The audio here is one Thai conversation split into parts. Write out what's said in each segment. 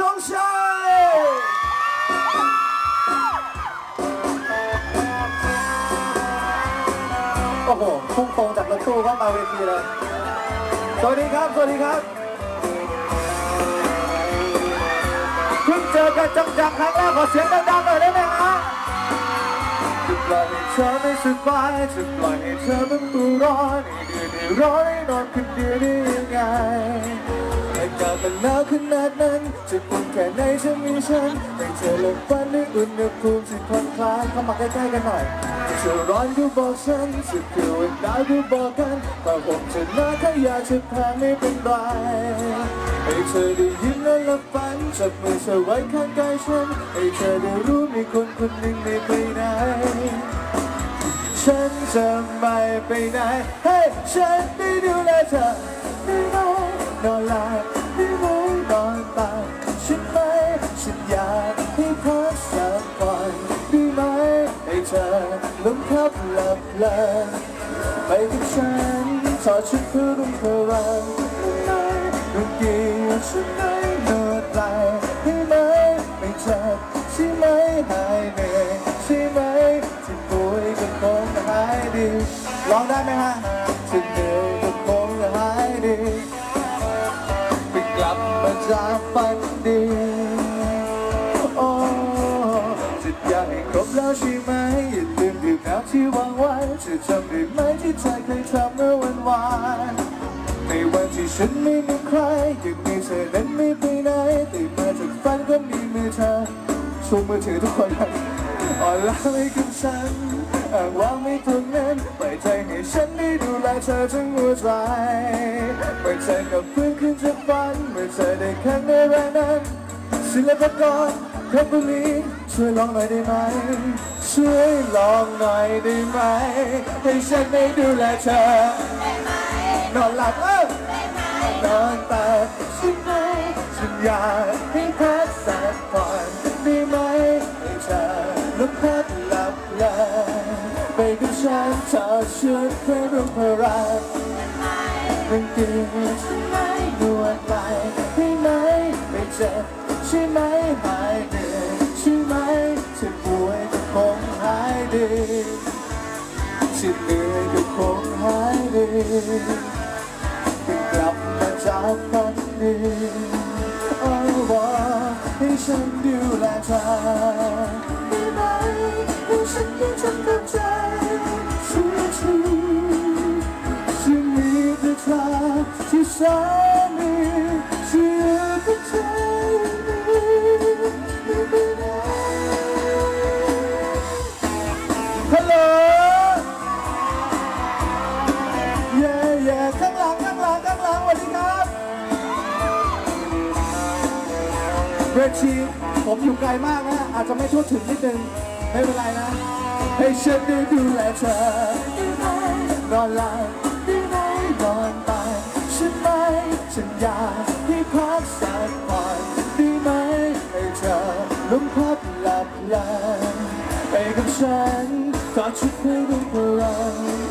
ธงชัยโอ้โหพุ่งตรงจากรถตู้เข้ามาเวทีเลย สวัสดีครับ สวัสดีครับ เพิ่งเจอกันจังๆครั้งแรกขอเสียงดังๆหน่อยได้ไหมฮะจะปล่อยให้เธอไม่สบายจะปล่อยให้เธอเป็นตัวร้อนให้เดือดร้อนให้นอนคนเดียวได้ยังไง อากาศมันหนาวขนาดนั้น จะปุ่นแค่ไหนจะมีฉันให้เธอหลบฝันในอุณหภูมิที่ผ่อนคลายเข้ามาใกล้ๆกันหน่อยจะร้อนก็บอกฉันจะเกิดหนาวก็บอกกันแต่ผมจะหนาวแค่อยากจะแพ้ไม่เป็นไรให้เธอได้ยินและหลับฝันจับมือเธอไว้ข้างกายฉันให้เธอได้รู้มีคนคนหนึ่งไม่ไปไหนฉันจะไม่ไปไหนให้ฉันได้ดูแลเธอได้ไหมนอนหลับ ลาไปกับฉันถอดชุดเพื่อรุ่งพลังด้ไหมดนตรีฉันนอน จำได้ไหมที่ใจเคยทำเมื่อวันวานในวันที่ฉันไม่มีใครยังมีเธอนั้นไม่ไปไหนแต่มาจากฝันก็มีมือเธอชูมือถือทุกคนครับอ่อนล้าให้กับฉันอ้างว่างไม่ตรงนั้นปล่อยใจให้ฉันได้ดูแลเธอทั้งหัวใจปล่อยใจกับเพื่อนขึ้นจากฝันเมื่อเธอได้แค่ในแรงนั้นศิลปกรเพชรบุรีช่วยลองหน่อยได้ไหม ช่วยลองหน่อยได้ไหม ให้ฉันได้ดูแลเธอ นอนหลับเออนอนตาใช่ไหมฉันอยากให้พักสักผ่อนได้ไหมให้เธอลุกพักหลับเลยไปกับฉันเธอช่วยเพื่อรุ่งพลังเป็นเดือนใช่ไหมนวดไหลให้ไหมไม่เจ็บใช่ไหม ดีเพิ่งกลับมาจากฝันดีโอ้บอกให้ฉันดูแลเธอ เวทีผมอยู่ไกลมากนะ อาจจะไม่ทั่วถึงนิดนึง ไม่เป็นไรนะ ให้ฉันได้ดูแลเธอนอนหลับได้ไหมนอนตายฉันไหมฉันอยากให้พักสักผ่อนได้ไหมให้เธอลมพัดหลับไหลไปกับฉันถอดชุดให้ดูพลัง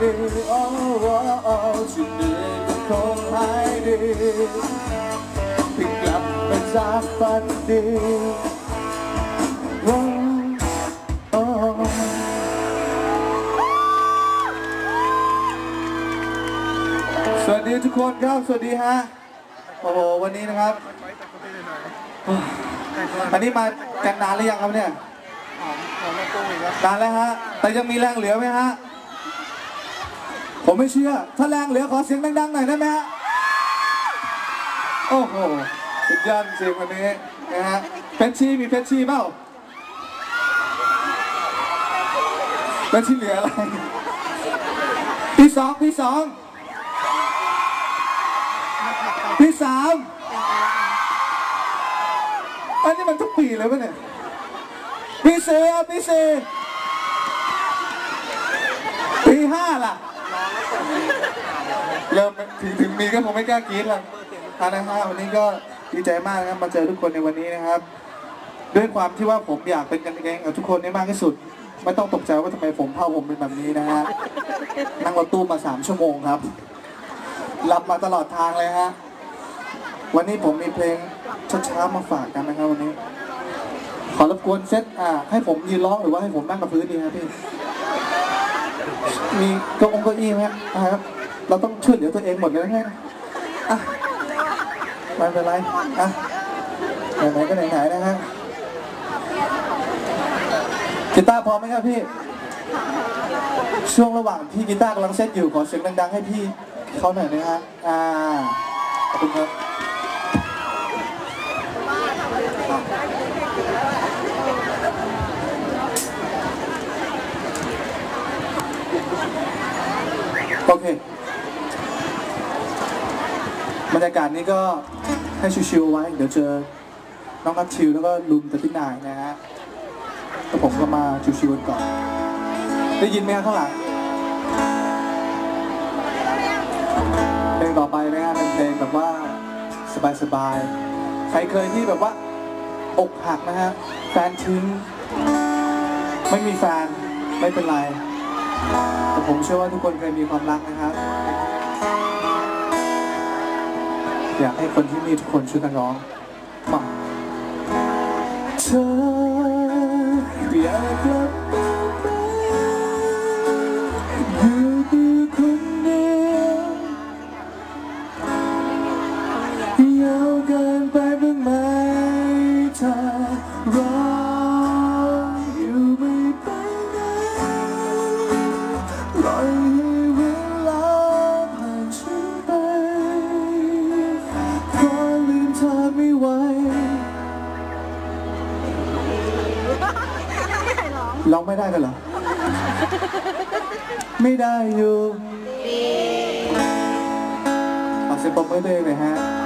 ดีโอ้โอ้โอ้ที่เหนื่อยก็คงหายดีเพิ่งกลับมาจากฝันดีโอ้โอ้สวัสดีทุกคนครับ สวัสดีฮะ โอ้โห วันนี้นะครับ อันนี้มากันนานหรือยังครับเนี่ยนานแล้วฮะ แต่ยังมีแรงเหลือไหมฮะ ผมไม่เชื่อ ถ้าแรงเหลือขอเสียงดังๆหน่อยได้ไหมฮะ โอ้โห สุดยอดจริงวันนี้นะฮะ เพชรชีมีเพชรชีเปล่าเพชรชีเหลืออะไร พี่สองพี่สองพี่สามอันนี้มันทุกปีเลยปะเนี่ยปีสี่อ่สี่ปีห้าล่ะ เริ่มถึงถึงมีก็คงไม่กล้ากรี๊ดละอันนะฮะวันนี้ก็ดีใจมากนะครับมาเจอทุกคนในวันนี้นะครับ ด้วยความที่ว่าผมอยากเป็นกันเองกับทุกคนให้มากที่สุด ไม่ต้องตกใจว่าทำไมผมเผ้าผมเป็นแบบนี้นะฮะนั่งรถตู้มาสามชั่วโมงครับหลับมาตลอดทางเลยฮะวันนี้ผมมีเพลงช้าๆมาฝากกันนะครับวันนี้ ขอรบกวนเซตอ่าให้ผมยืนร้องหรือว่าให้ผมนั่งกับพื้นดีครับพี่ มีเก้าองเก้าอี้ไหมฮะอ่าครับ เราต้องช่วยเหลือตัวเองหมดเลยนะอะไม่เป็นไรอะไหนๆก็ไหนๆนะฮะกีตาร์พร้อมไหมครับพี่ ช่วงระหว่างที่กีตาร์กำลังเซตอยู่ขอเสียงดังๆให้พี่เขาหน่อยนะฮะอ่าขอบคุณครับ โอเค บรรยากาศนี้ก็ให้ชิวๆไว้ เดี๋ยวเจอ น้องนัทชิวแล้วก็ลุมตะพี่นายนะฮะแล้วผมก็มาชิวๆกันก่อน ได้ยินไหมครับข้างหลังเพลงต่อไปนะฮะเป็นเพลงแบบว่าสบายๆ ใครเคยที่แบบว่า อกหักนะฮะ แฟนทิ้ง ไม่มีแฟน ไม่เป็นไร ผมเชื่อว่าทุกคนเคยมีความรักนะครับ อยากให้คนที่มีทุกคนช่วยกันร้องมาเธออยาก ร้องไม่ได้กันเหรอ ไม่ได้อยู่ขอเสียงปรบมือด้วยหน่อยฮะ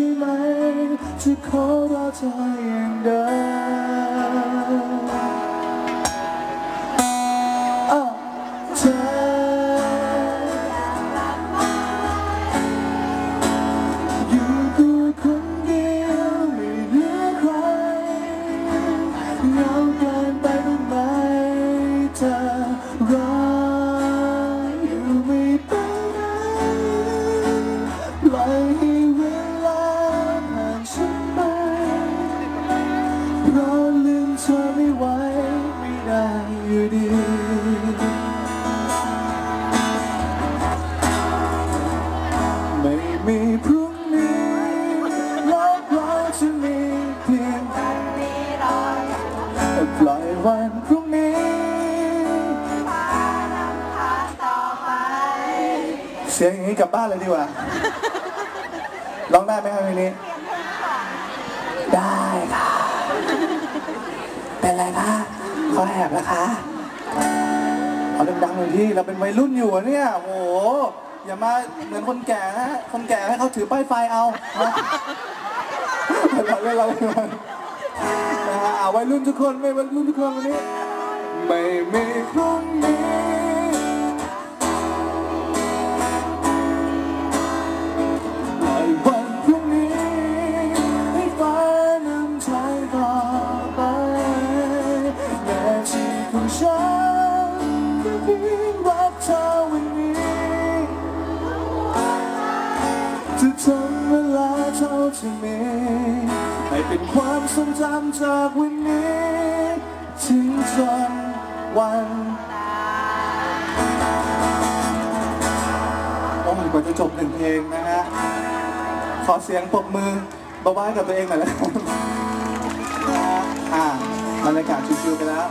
ช่ไหมจะขอรอเธออย่างเดิม อยู่ดี ไม่มีพรุ่งนี้โลกเราจะมีเพียงปล่อยวันพรุ่งนี้เสียงอย่างนี้กลับบ้านเลยดีกว่าร้องได้ไหมครับเพลงนี้ ได้ค่ะ เป็นไรคะ คอแหบแล้วคะเอาดังๆหน่อยที่เราเป็นวัยรุ่นอยู่อะเนี่ยโอ้โหอย่ามาเหมือนคนแก่นะคนแก่ให้เขาถือป้ายไฟเอานะเราเล่นเราเล่นนะฮะเอาวัยรุ่นทุกคนไม่วัยรุ่นทุกคนวันนี้ไม่มีครุ่งนี้ามจากวันนี้ถึงจนวันโอ้ยกว่าจะจบหนึ่งเพลงนะฮะ ขอเสียงปรบมือบ๊าๆให้กับตัวเองหน่อยแล้วกันะฮะอ่าบรรยากาศชิวๆไปแล้ว